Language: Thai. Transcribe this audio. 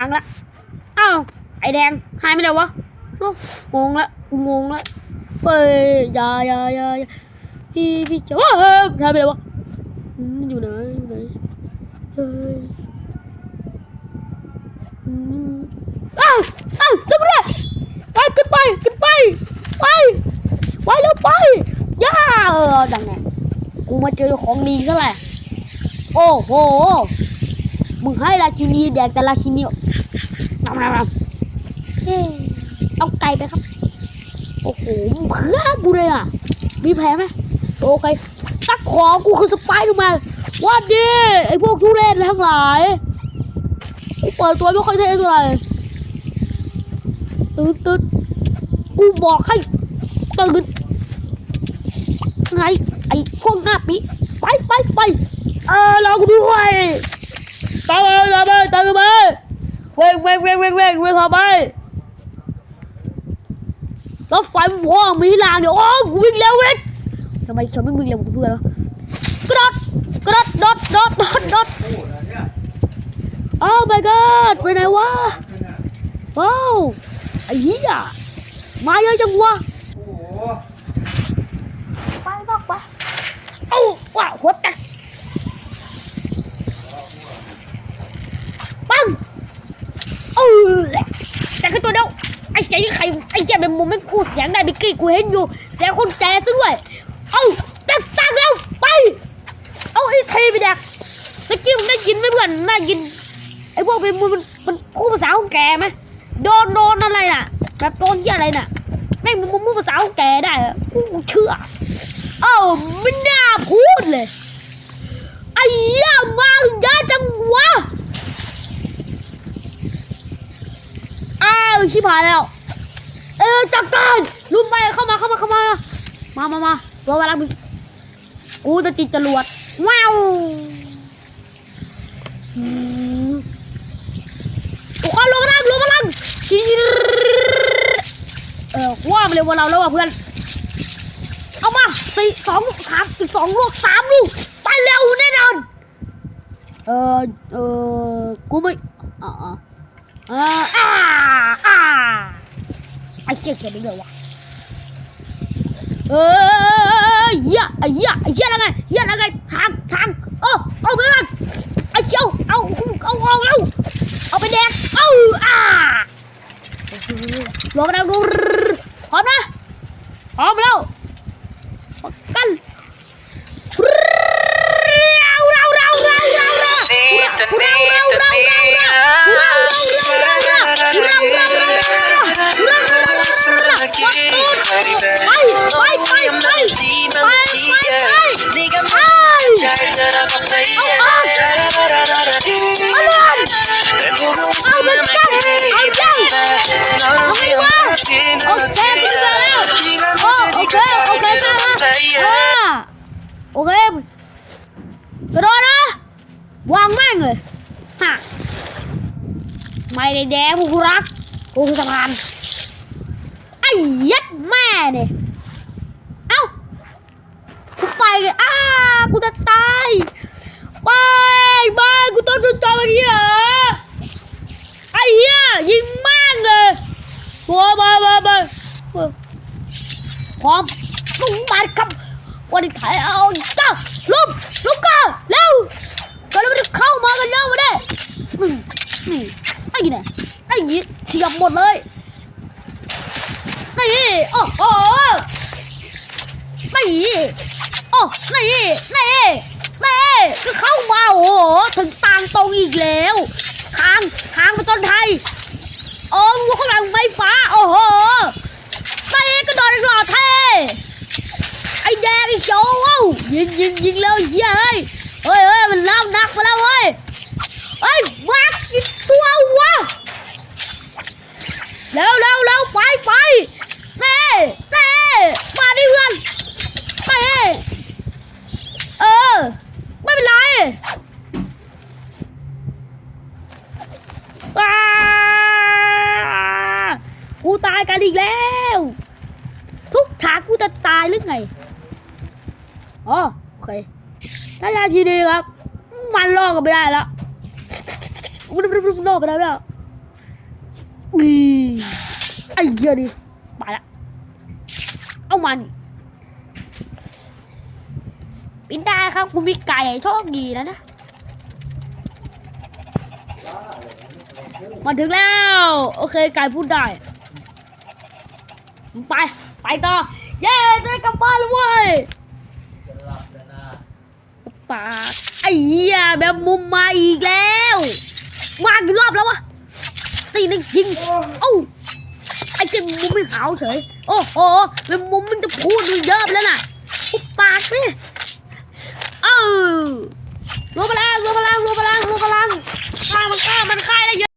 อังละอ้าวไอแดงหายไปไหนววะงงละงงละเฮ้ยยายายายาพี่พี่เจ้าเฮ้ยหายไปไหนววะอืมอยู่ไหนอยู่ไหนเฮ้ยอืมอ้าวอ้าวตำรวจไปขึ้นไปขึ้นไปไปไปแล้วไปย่าเออดังไงกูมาเจอของดีซะแหละโอ้โห มึงให้ราชินีแดกแต่ราชินีนำนำนำเอ้ยเอาไก่ไปครับ โอ้โหมึงเพื่อกูเลยอะ มีแผลไหมโอเคตักของกูคือสไปดอร์แมนว่าดีไอพวกทุเรศทั้งหลายกูเปิดตัวไม่ค่อยเท่เท่าไหร่ตื่นตื่นกูบอกให้ตื่นไงไอพวกหน้าปีไปไปไปเออรอกูด้วย ตามไปตามไปตามไปเว้งเว้งเว้งเว้งเว้งเว้งเข้าไปรถไฟมันพ่อมีรางเดี๋ยวโอ้กูวิ่งเร็วเว้ยทำไมฉันไม่วิ่งเร็วกว่าเพื่อนแล้วกระโดดกระโดดโดดโดดโดดโดดโอ้ my god ไปไหนวะว้าวไอ้เหี้ยมาเยอะจังวะไปบอกไปเอ้าว้าหัวแตกปัง เออแตัวเดียวไอ้เสียงนี่ใครไอ้เหี้ยเป็นมุมไม่พูดเสียงได้บิกกี้กูเห็นอยู่ เสียงคนแก่ซะด้วยเอาตักตักแล้วไปเอาไอ้เทไปแดกเมื่อกี้มึงได้ยินไหมเพื่อนได้ยินไอ้พวกเป็นมันมันพูดภาษาคนแก่ไหมโดนโดนอะไรน่ะ แบบโดนที่อะไรน่ะแม่งมันพูดภาษาคนแก่ได้อะกูเชื่อเอ้าไม่น่าพูดเลยไอ้เหี้ยมาเยอะจังวะ อ้าว ชิบหายแล้ว เออจัดการลุมไปเข้ามาเข้ามาเข้ามา มามามารอเวลามึงกูจะติดจรวด ว้าวอืมโอ้ยลงมาลังลงมาลังชิเออว่ามาเร็วกว่าเราแล้วว่ะเพื่อน เอามาสี่สองสามอีกสองลูกสามลูกไปเร็วแน่นอน เออเออกูไม่อ่าอ่าเอออ่าอ่า ไอ้เชี่ยเขียนได้เลยวะเออเหี้ยไอ้เหี้ยไอ้เหี้ยอะไรไงเหี้ยอะไรหางหางโอ้เอาไปกันไอ้เชี่ยวเอาเอาเอาแล้วเอาไปแดกเอาอ่าลอมาแล้ โอเคกระโดดนะวางแม่งเลยฮะไม่ได้แดงพวกกูรักกูคือสะพานไอ้ ยัดแม่เนี่ยเอ้ากูไปเลยอ้ากูจะตายไปไปกูต้องจุดจอแบบนี้เหรอไอ้เหี้ยยิงแม่งเลยโว้ไปไปไปพร้อมลุงมาครับวันนี้ถ่ายเอาจ้าลุกลุกกันเร็วก็เลยมันเข้ามากันเร็วมาได้นี่นี่ไอ้เนี่ยไอ้ยี่เฉียบหมดเลย นี่ โอ้โหนี่โอ้นี่นี่นี่ก็เข้ามาโอ้โห ถึงตางตรงอีกแล้วทางทางมาจนไทย โอ้วัวข้างหลังไฟฟ้า โอ้โหไปก็โดนหล่อเท่ไอ้แดงไอ้โชว์ยิงยิงยิงแล้วเย้ยเฮ้ยเฮ้ยมันล่านักมาแล้วเว้ยเฮ้ยวักอีกตัววะ เร็วเร็วเร็วไปไปเน่เน่มาดิเพื่อนไปเออ ไม่เป็นไร ว้ากูตายกันอีกแล้ว ทุกฉากกูจะตายหรือไงอ๋อโอเคถ้าราชีดีครับ มันลอกันไม่ได้แล้วมันลอไปได้แล้วนี่ไอ้เหี้ยดิไปละเอามัน ปินได้ครับกูมีไก่โชคดีแล้วนะ มาถึงแล้ว โอเคไก่พูดได้ ไป ไปต่อ เย้ได้กลับบ้านแล้วเว้ยปากไอ้เหี้ยแบบมุมมาอีกแล้วมากี่รอบแล้ววะตีนึงยิงเอ้าไอ้เจ้ามุมไม่หาวเฉยโอ้โหแบบมุมมันจะพูดมันเยอะแล้วน่ะปากสิเออ รวมพลังรวมพลังรวมพลังรวมพลังฆ่ามันฆ่ามันฆ่าได้เยอะ